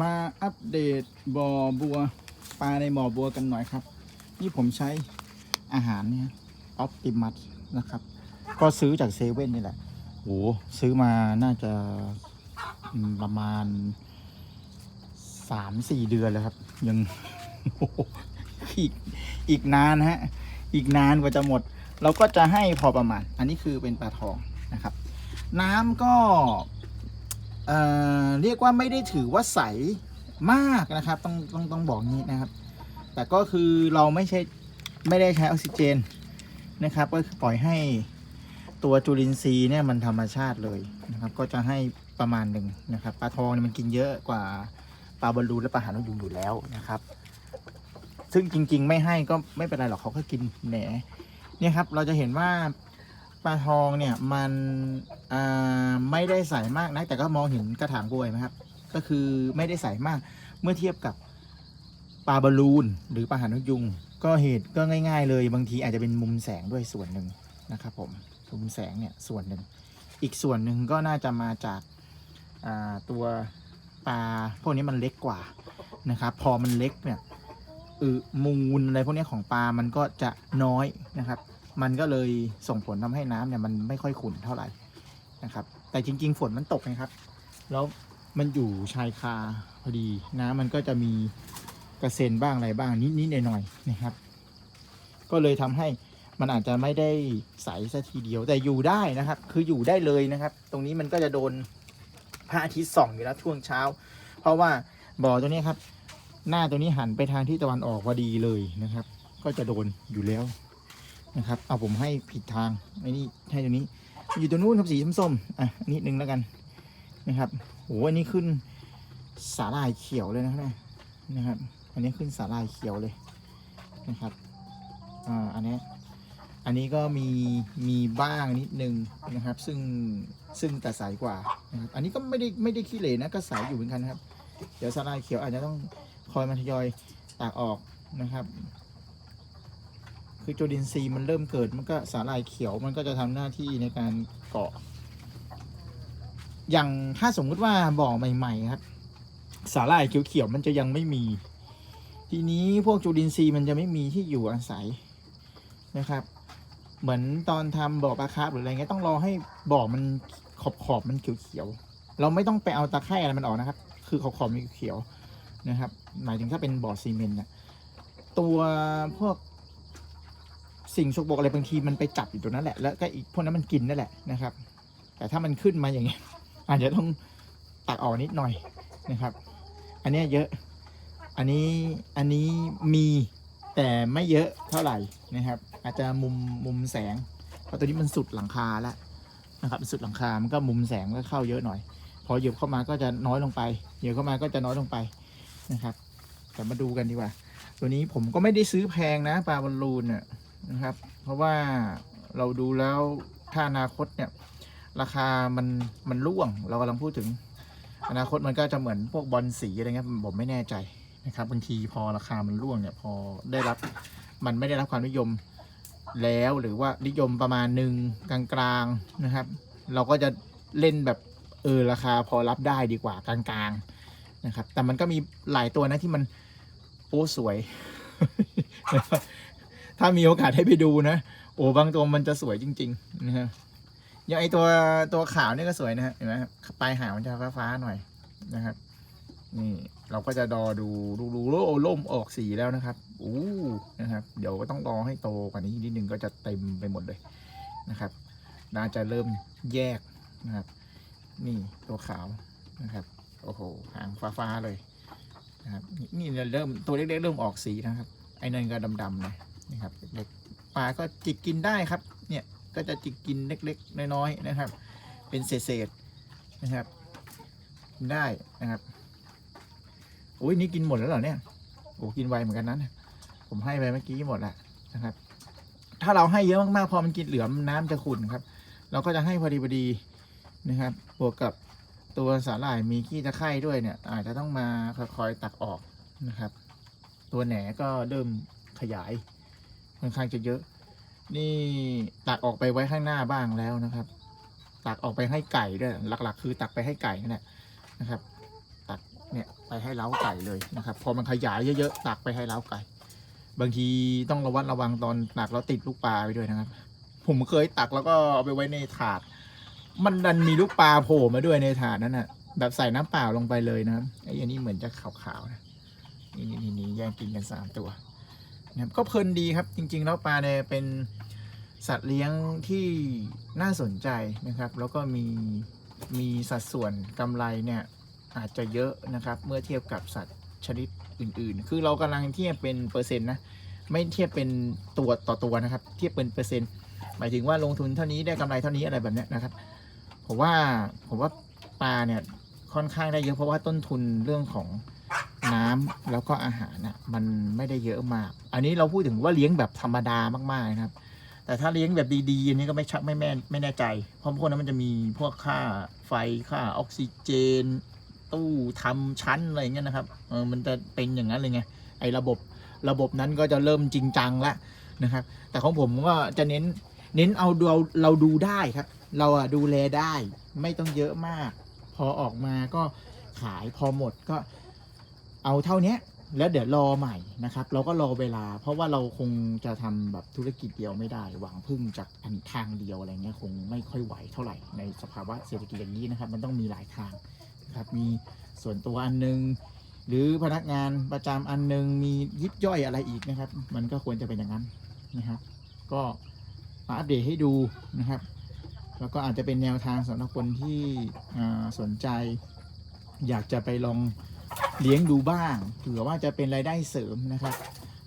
มาอัปเดตบ่อบัวปลาในบ่อบัวกันหน่อยครับ นี่ผมใช้อาหารเนี่ยออปติมัสนะครับ ก็ซื้อจากเซเว่นนี่แหละโหซื้อมาน่าจะประมาณสามสี่เดือนแล้วครับ ยังอีกอีกนานฮะ อีกนานกว่าจะหมด เราก็จะให้พอประมาณ อันนี้คือเป็นปลาทองนะครับ น้ำก็ เเรียกว่าไม่ได้ถือว่าใสมากนะครับ ต้องต้องต้องบอกงี้นะครับ แต่ก็คือเราไม่ใช่ไม่ได้ใช้ออกซิเจนนะครับ ก็ปล่อยให้ตัวจุลินทรีย์เนี่ยมันธรรมชาติเลยนะครับ ก็จะให้ประมาณหนึ่งนะครับปลาทองเนี่ยมันกินเยอะกว่าปลาบอลลูนและปลาหางนกยุงอยู่แล้วนะครับ ซึ่งจริง ๆ ไม่ให้ก็ไม่เป็นไรหรอกเขาก็กินแหนเนี่ยครับ เราจะเห็นว่า ปลาทองเนี่ยมันอ่าไม่ได้ใสมากนะแต่ก็มองเห็นกระถางบวยไหมครับ ก็คือไม่ได้ใสมากเมื่อเทียบกับปลาบอลลูน หรือปลาหางนกยุง ก็เหตุก็ง่าย ๆ เลยบางทีอาจจะเป็นมุมแสงด้วยส่วนหนึ่งนะครับผมมุมแสงเนี่ยส่วนหนึ่ง อีกส่วนหนึ่งก็น่าจะมาจากอ่าตัวปลาพวกนี้มันเล็กกว่านะครับ พอมันเล็กเนี่ยอือมูลอะไรพวกนี้ของปลามันก็จะน้อยนะครับ มันก็เลยส่งผลทำให้น้ำเนี่ยมันไม่ค่อยขุ่นเท่าไหร่นะครับ แต่จริง ๆ ฝนมันตกนะครับ แล้วมันอยู่ชายคาพอดีน้ำมันก็จะมีกระเซ็นบ้างอะไรบ้างนิดๆหน่อยๆนะครับ ก็เลยทำให้มันอาจจะไม่ได้ใสซะทีเดียวแต่อยู่ได้นะครับ คืออยู่ได้เลยนะครับ ตรงนี้มันก็จะโดนพระอาทิตย์ส่องอยู่แล้วช่วงเช้า เพราะว่าบ่อตัวนี้ครับ หน้าตัวนี้หันไปทางที่ตะวันออกพอดีเลยนะครับ ก็จะโดนอยู่แล้ว นะครับ เอาผมให้ผิดทางไอ้นี่ให้ตัวนี้ อยู่ตัวนู้นครับสีส้มๆอะนิดนึงแล้วกันนะครับโหอันนี้ขึ้นสาลายเขียวเลยนะครับเนี่ยนะครับ อันนี้ขึ้นสาลายเขียวเลยนะครับอ่าอันนี้อันนี้ก็มีมีบ้างนิดนึงนะครับ ซึ่งซึ่งแต่ใสกว่านะครับอันนี้ก็ไม่ได้ไม่ได้ขี้เหร่นะก็ใสอยู่เหมือนกันครับ เดี๋ยวสาลายเขียวอาจจะต้องคอยมาทยอยตากออกนะครับ คือโจดินทรีย์มันเริ่มเกิดมันก็สาหร่ายเขียวมันก็จะทำหน้าที่ในการเกาะ อย่างถ้าสมมุติว่าบ่อใหม่ ๆ ครับ สาหร่ายเขียวๆมันจะยังไม่มี ทีนี้พวกจุลินทรีย์มันจะไม่มีที่อยู่อาศัยนะครับ เหมือนตอนทำบ่อปลาคาร์ฟหรืออะไรเงี้ยต้องรอให้บ่อมันขอบขอบมันเขียวๆเราไม่ต้องไปเอาตะไคร่อะไรมันออกนะครับ คือขอบขอบมันเขียวนะครับ หมายถึงถ้าเป็นบ่อซีเมนต์นะตัวพวก สิ่งสกปรกอะไรบางทีมันไปจับอยู่ตรงนั้นแหละแล้วก็อีกพวกนั้นมันกินนั่นแหละนะครับ แต่ถ้ามันขึ้นมาอย่างเงี้ยอาจจะต้องตักออกนิดหน่อยนะครับ อันเนี้ยเยอะอันนี้อันนี้มีแต่ไม่เยอะเท่าไหร่นะครับ อาจจะมุมมุมแสง เพราะตัวนี้มันสุดหลังคาแล้วนะครับสุดหลังคา มันก็มุมแสงก็เข้าเยอะหน่อย พอเหยียบเข้ามาก็จะน้อยลงไปเหยียบเข้ามาก็จะน้อยลงไปนะครับแต่มาดูกันดีกว่า ตัวนี้ผมก็ไม่ได้ซื้อแพงนะปลาบอลลูนเนี่ย นะครับ เพราะว่าเราดูแล้วถ้าอนาคตเนี่ยราคามันมันร่วง เรากำลังพูดถึง อนาคตมันก็จะเหมือนพวกบอลสีอะไรเงี้ยผมไม่แน่ใจนะครับบางทีพอราคามันร่วงเนี่ยพอได้รับมันไม่ได้รับความนิยมแล้วหรือว่านิยมประมาณหนึ่งกลางๆนะครับ เราก็จะเล่นแบบเออราคาพอรับได้ดีกว่ากลางๆนะครับ แต่มันก็มีหลายตัวนะที่มันโอ้สวย ถ้ามีโอกาสให้ไปดูนะ โอ้บางตัวมันจะสวยจริง ๆ นะฮะอย่างไอตัวตัวขาวนี่ก็สวยนะฮะเห็นไหมครับปลายหางมันจะฟ้าๆหน่อยนะครับ นี่เราก็จะดอดูดูดูโล่ล่มออกสีแล้วนะครับอู้นะครับ เดี๋ยวก็ต้องรอให้โตกว่านี้นิดนึงก็จะเต็มไปหมดเลยนะครับน่าจะเริ่มแยกนะครับ นี่ตัวขาวนะครับโอ้โหหางฟ้าๆเลยนะครับนี่นี่เริ่มตัวเล็กๆเริ่มออกสีนะครับ ไอ้นั่นก็ดำๆเลย นะครับเล็กๆปลาก็จิกกินได้ครับ เนี่ยก็จะจิกกินเล็กๆน้อยๆนะครับ เป็นเศษๆนะครับกินได้นะครับโอ้ยนี่กินหมดแล้วเหรอเนี่ยโอ้กินไวเหมือนกันนะเนี่ยผมให้ไปเมื่อกี้หมดล้วนะครับ ถ้าเราให้เยอะมากๆพอมันกินเหลือมน้ำจะขุ่นครับ เราก็จะให้พอดีพอดีนะครับบวกกับตัวสาหร่ายมีขี้ตะไคร่ด้วยเนี่ย อาจจะต้องมาคอยตักออกนะครับ ตัวแหนก็เริ่มขยาย ค่อนข้างจะเยอะ นี่ตักออกไปไว้ข้างหน้าบ้างแล้วนะครับ ตักออกไปให้ไก่ด้วยหลัก ๆ คือตักไปให้ไก่นั่นแหละนะครับ ตักเนี่ยไปให้เล้าไก่เลยนะครับ พอมันขยายเยอะๆตักไปให้เล้าไก่ บางทีต้องระวัดระวังตอนตักแล้วติดลูกปลาไปด้วยนะครับ ผมเคยตักแล้วก็เอาไปไว้ในถาด มันดันมีลูกปลาโผล่มาด้วยในถาดนั้นน่ะแบบใส่น้ำเปล่าลงไปเลยนะครับไอ้อันนี้เหมือนจะขาวๆนะนี่นี่นี่แย่งกินกันสามตัว นะครับก็เพลินดีครับ จริง ๆ แล้วปลาเนี่ยเป็นสัตว์เลี้ยงที่น่าสนใจนะครับ แล้วก็มีมีสัดส่วนกำไรเนี่ยอาจจะเยอะนะครับ เมื่อเทียบกับสัตว์ชนิดอื่น ๆ คือเรากำลังเทียบเป็นเปอร์เซ็นต์นะไม่เทียบเป็นตัวต่อตัวนะครับ เทียบเป็นเปอร์เซ็นต์หมายถึงว่าลงทุนเท่านี้ได้กำไรเท่านี้อะไรแบบนี้นะครับผมว่าผมว่าปลาเนี่ยค่อนข้างได้เยอะเพราะว่าต้นทุนเรื่องของ น้ำแล้วก็อาหารน่ะมันไม่ได้เยอะมาก อันนี้เราพูดถึงว่าเลี้ยงแบบธรรมดามากๆนะครับ แต่ถ้าเลี้ยงแบบดีๆอันนี้ก็ไม่ชักไม่แม่ไม่แน่ใจ เพราะพวกนั้นมันจะมีพวกค่าไฟค่าออกซิเจน ตู้ทำชั้นอะไรอย่างเงี้ยนะครับเออมันจะเป็นอย่างนั้นเลยไงไอ้ระบบระบบนั้นก็จะเริ่มจริงจังแล้วนะครับ แต่ของผมก็จะเน้นเน้นเอาเราเราดูได้ครับ เราอะดูแลได้ไม่ต้องเยอะมาก พอออกมาก็ขายพอหมดก็ เอาเท่านี้แล้วเดี๋ยวรอใหม่นะครับ เราก็รอเวลา เพราะว่าเราคงจะทำแบบธุรกิจเดียวไม่ได้ หวังพึ่งจากอันทางเดียวอะไรเงี้ยคงไม่ค่อยไหวเท่าไหร่ในสภาวะเศรษฐกิจอย่างนี้นะครับ มันต้องมีหลายทางนะครับมีส่วนตัวอันหนึง หรือพนักงานประจำอันหนึงมียิบย่อยอะไรอีกนะครับ มันก็ควรจะเป็นอย่างนั้นนะครับก็มาอัปเดตให้ดูนะครับ แล้วก็อาจจะเป็นแนวทางสำหรับคนที่สนใจ อยากจะไปลอง เลี้ยงดูบ้างเผื่อว่าจะเป็นรายได้เสริมนะครับ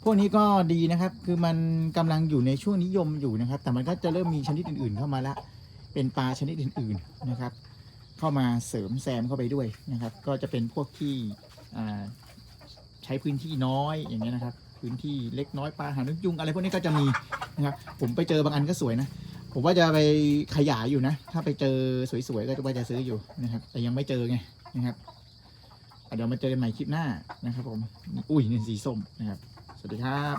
พวกนี้ก็ดีนะครับ คือมันกำลังอยู่ในช่วงนิยมอยู่นะครับ แต่มันก็จะเริ่มมีชนิดอื่น ๆ เข้ามาละ เป็นปลาชนิดอื่น ๆนะครับ เข้ามาเสริมแซมเข้าไปด้วยนะครับ ก็จะเป็นพวกที่ใช้พื้นที่น้อยอย่างเงี้ยนะครับ พื้นที่เล็กน้อยปลาหางนกยุงอะไรพวกนี้ก็จะมีนะครับ ผมไปเจอบางอันก็สวยนะผมว่าจะไปขยายอยู่นะ ถ้าไปเจอสวยๆก็ว่าจะซื้ออยู่นะครับ แต่ยังไม่เจอไงนะครับ เดี๋ยวมาเจอกันใหม่คลิปหน้านะครับผม อุ้ยนี่สีส้มนะครับ สวัสดีครับ